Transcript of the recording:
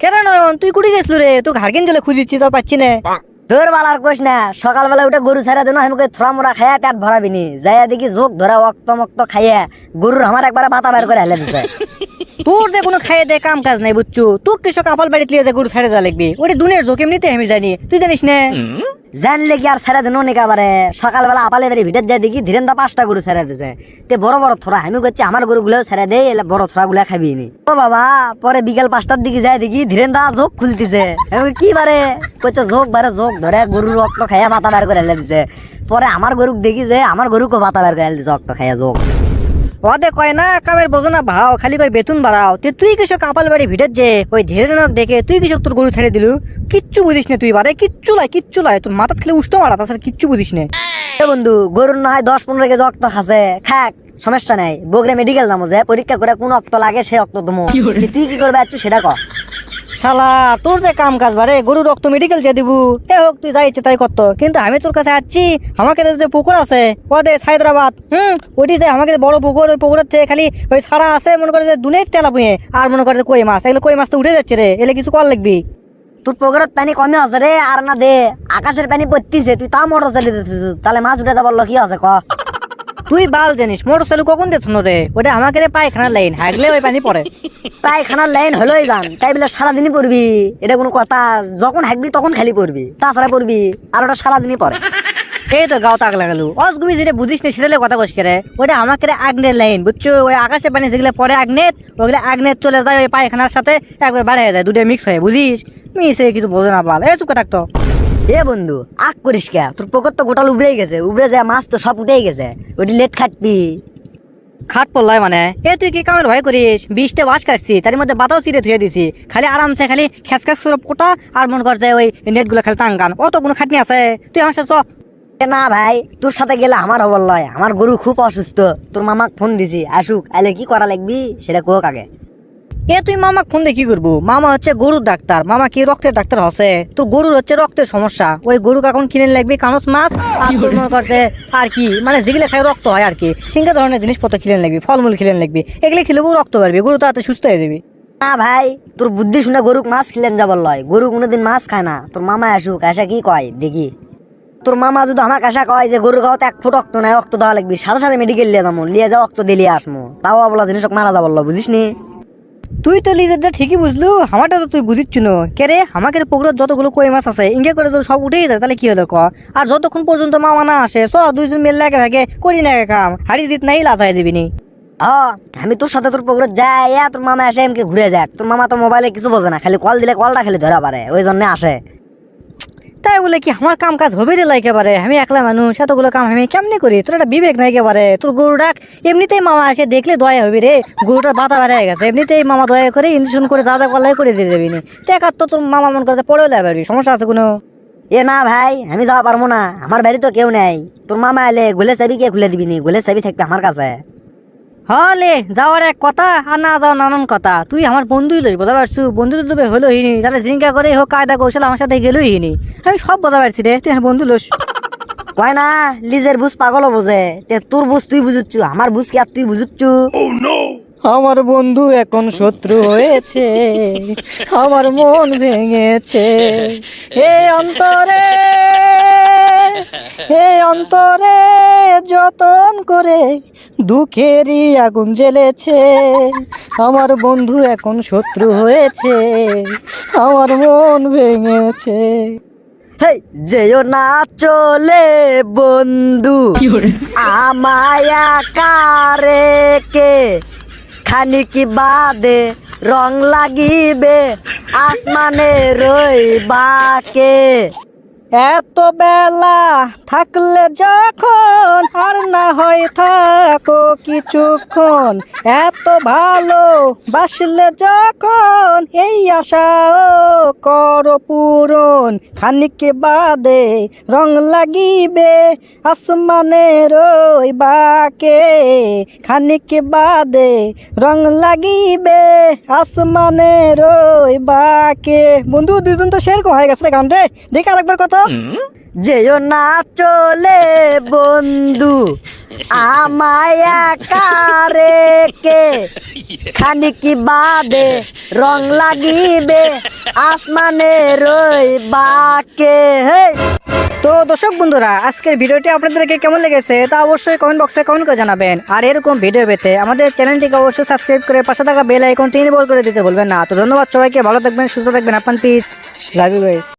কেন নয়ন? তুই কুড়ি গেছিল রে? তুই ঘাড়কিন গেলে খুঁজিচ্ছি তো পাচ্ছি না। তোর বালার কোষ না। সকালবেলা উঠে গরু ছাড়া দেন আমাকে থোড়া মোড়া খাইয়া পেট ভরাবিনি যাইয়া দেখি যোগ ধরা অক্ত মক্ত খাইয়া গরুর আমার একবার বাতা বের করে হেলে দিছে। তোর যে কোনো খাইয়ে দে কাম কাজ নাই বুঝছু। তুই কিছু কাপাল বাড়িতে লিয়ে যে গরু ছাড়ে যা লাগবি ওটা দুনিয়ার জোক এমনিতে আমি জানি। তুই জানিস না? জানলে কি আর ছেড়ে দেন অনেক আবারে? সকালবেলা আপালে বাড়ি ভিতর যাই দেখি ধীরেন দা পাঁচটা গরু ছেড়ে দিছে। তে বড় বড় থোড়া আমি করছি আমার গরু গুলো ছেড়ে দে এলে বড় থোড়া গুলা খাবি নি। ও বাবা পরে বিকেল পাঁচটার দিকে যাই দেখি ধীরেন দা যোগ খুলতিছে কি বারে? কইছে যোগ বারে যোগ ধরে গরুর রক্ত খাইয়া মাথা বের করে দিছে। পরে আমার গরুক দেখি যে আমার গরুকে মাথা বের করে দিছে রক্ত খাইয়া যোগ ওদে কয় না কামের বোঝো না ভাও খালি কয় বেতন বাড়াও। তে তুই কিছু কাপাল বাড়ি ভিড়ের যে? ওই ধীরে নক দেখে তুই কিছু তোর গরু ছেড়ে দিলু? কিচ্ছু বুঝিস না তুই বারে। কিচ্ছু লাই কিচ্ছু লাই। তোর মাথা খেলে উষ্ট মারা তাছাড়া কিচ্ছু বুঝিস না। এ বন্ধু গরুর না হয় দশ পনেরো কেজি অক্ত খাসে খাক সমস্যা নাই। বগরে মেডিকেল নামো যে পরীক্ষা করে কোন অক্ত লাগে সে অক্ত দমো। তুই কি করবে একটু সেটা কর শালা, তোর যে কাম কাজ বারে গরু রক্ত মেডিকেল যে দিবু। এ হোক, তুই যাই ইচ্ছে তাই করতো কিন্তু আমি তোর কাছে আসছি, আমাকে যে পুকুর আছে, ওদের হায়দ্রাবাদ হুম? ওটি যে আমাকে বড় পুকুর, ওই পুকুরের থেকে খালি ওই সারা আছে, মনে করে যে দুনের তেলা পুঁয়ে আর মনে করে যে কই মাছ, এগুলো কই মাছ তো উঠে যাচ্ছে রে, এলে কিছু কর লাগবি। তোর পুকুরের পানি কমে আছে রে, আর না দে, আকাশের পানি পড়তিছে, তুই তাও মোটর চালিয়ে তাহলে মাছ উঠে যাবার কি আছে ক? তুই বাল জানিস মোটর চালু কখন দেখছ রে? ওটা আমাকে রে পায়খানার লাইন হাগলে ওই পানি পড়ে। পায়খানার লাইন হলোই গান তাই বলে সারাদিনই পড়বি এটা কোনো কথা যখন হাঁকবি তখন খালি পড়বি তাছাড়া পড়বি আর ওটা সারাদিনই পড়ে। এই তো গাও তাক লাগালু অসগুবি যেটা বুঝিস না সেটা কথা কস করে ওটা আমাকে রে আগ্নের লাইন বুঝছ? ওই আকাশে পানি যেগুলো পরে আগ্নেত ওগুলো আগ্নেত চলে যায় ওই পায়খানার সাথে একবার বাড়ে যায় দুটো মিক্স হয়ে বুঝিস? মিশে কিছু বোঝে না পাল এই চুকে থাকতো এ বন্ধু আগ করিস কে? তোর পুকুর তো গোটাল উবড়েই গেছে উবড়ে যায় মাছ তো সব উঠেই গেছে। ওটি লেট খাটবি। খাট পড়লাই মানে? এ তুই কি কামের ভয় করিস? বিশটা বাস কাটছি তার মধ্যে বাতাও চিরে ধুয়ে দিছি। খালি আরামসে খালি খেস খেস করে পোটা আর মন কর যায় ওই নেটগুলো খালি টাঙ্গান অত কোনো খাটনি আছে? তুই আমার সাথে না ভাই তোর সাথে গেলে আমার হবার লয়। আমার গরু খুব অসুস্থ। তোর মামাক ফোন দিছি আসুক আইলে কি করা লাগবি? সেটা কোক আগে। এ তুই মামাক ফোন দেখি কি করব? মামা হচ্ছে গরুর ডাক্তার। মামা কি রক্তের ডাক্তার হসে? তোর গরুর হচ্ছে রক্তের সমস্যা। ওই গরু এখন কিনে লাগবি কানস মাছ আর তোর মনে করছে আর কি? মানে যেগুলো খাই রক্ত হয় আর কি। সিঙ্গা ধরনের জিনিসপত্র কিনে লাগবি ফলমূল কিনে লাগবি। এগুলো খেলেও রক্ত পারবি গরু তাড়াতাড়ি সুস্থ হয়ে যাবি। না ভাই তোর বুদ্ধি শুনে গরুক মাছ খিলেন যাবার লয়। গরু কোনোদিন মাছ খায় না। তোর মামা আসুক আসা কি কয়? দেখি। তোর মামা যদি আমাকে আসা কয় যে গরু খাওয়াতে এক ফুট রক্ত নাই রক্ত দেওয়া লাগবি। সাথে সাথে মেডিকেল লিয়ে যাব লিয়ে যাও রক্ত দিলে আসমো। তাও বলা জিনিস মারা যাবার লয় বুঝিস নি তুই তো লিজারটা ঠিকই বুঝলু, আমারটা তো তুই বুঝিচ্ছ না। কে রে আমাকে পুকুরের যতগুলো কই মাছ আছে, ইঙ্গে করে সব উঠেই যায়, তাহলে কি হলো ক? আর যতক্ষণ পর্যন্ত মামা না আসে চ দুইজন মিল লাগে ভাগে করি না কাম হারি জিত নাই, লাজায় যাবি নি। হ আমি তোর সাথে তোর পুকুরে যাই তোর মামা আসে এমকে ঘুরে যাক। তোর মামা তো মোবাইলে কিছু বোঝে না, খালি কল দিলে কলটা খালি ধরা পারে, ওই জন্য আসে। তাই বলে কি আমার কাম কাজ হবে রে একেবারে আমি একলা মানুষ, এতগুলো কাম আমি কেমনি করি? তোর একটা বিবেক নাই একেবারে তোর গরু ডাক, এমনিতেই মামা আসে দেখলে দয়া হবে রে। গরুটার বাতা বেড়ে গেছে। এমনিতেই মামা দয়া করে ইঞ্জেকশন করে যা যা করলে করে দিয়ে দেবি নি দেখার তো তোর মামা মন করছে, পড়েও লাই পারবি, সমস্যা আছে কোনো? এ না ভাই, আমি যাওয়া পারব না। আমার বাড়ি তো কেউ নেই। তোর মামা এলে গুলে চাবি কে খুলে দিবি নি গুলে চাবি থাকবে আমার কাছে। হলে যাওয়ার এক কথা আর না যাওয়ার নানান কথা। তুই আমার বন্ধুই লই বোঝা পারছু? বন্ধু তো তবে হলো হিনি তাহলে জিঙ্কা করে হোক কায়দা কৌশল আমার সাথে গেলই হিনি আমি সব বোঝা পারছি রে তুই আমার বন্ধু লোস। কয় না লিজের বুঝ পাগল বোঝে। তে তোর বুঝ তুই বুঝুচ্ছু আমার বুঝ কি আর তুই বুঝুচ্ছু? আমার বন্ধু এখন শত্রু হয়েছে আমার মন ভেঙেছে। হে অন্তরে হে অন্তরে যতন করে দুঃখেরই আগুন জ্বেলেছে আমার বন্ধু এখন শত্রু হয়েছে আমার মন ভেঙেছে। হেই যেও না চলে বন্ধু আমায়া কারে কে? খানিক বাদে রং লাগিবে আসমানে রই রইবাকে এত বেলা থাকলে যখন আর না হয় থাকো কিছুক্ষণ, এত ভালো বাসলে যখন এই আশা কর পূরণ। খানিক বাদে রং লাগিবে আসমানে রইবাকে খানিক বাদে রং লাগিবে আসমানে রইবাকে বন্ধু, দুজন তো সেরকম হয়ে গেছে গান রে। দেখ আরেকবার কত যেও না চলে, বন্ধু। আমায়া কারে কে খানিক বাদে রং লাগিবে, আসমানে রই বাকে। হে তো দর্শক বন্ধুরা, আজকের ভিডিওটি আপনাদেরকে কেমন লেগেছে তা অবশ্যই কমেন্ট বক্সে কমেন্ট করে জানাবেন। আর এরকম ভিডিও পেতে আমাদের চ্যানেলটিকে অবশ্যই সাবস্ক্রাইব করে পাশে থাকা বেল আইকনটি বল করে দিতে বলবেন না। তো ধন্যবাদ সবাইকে, ভালো থাকবেন, সুস্থ থাকবেন আপনার পিস লাভ ইউ গাইস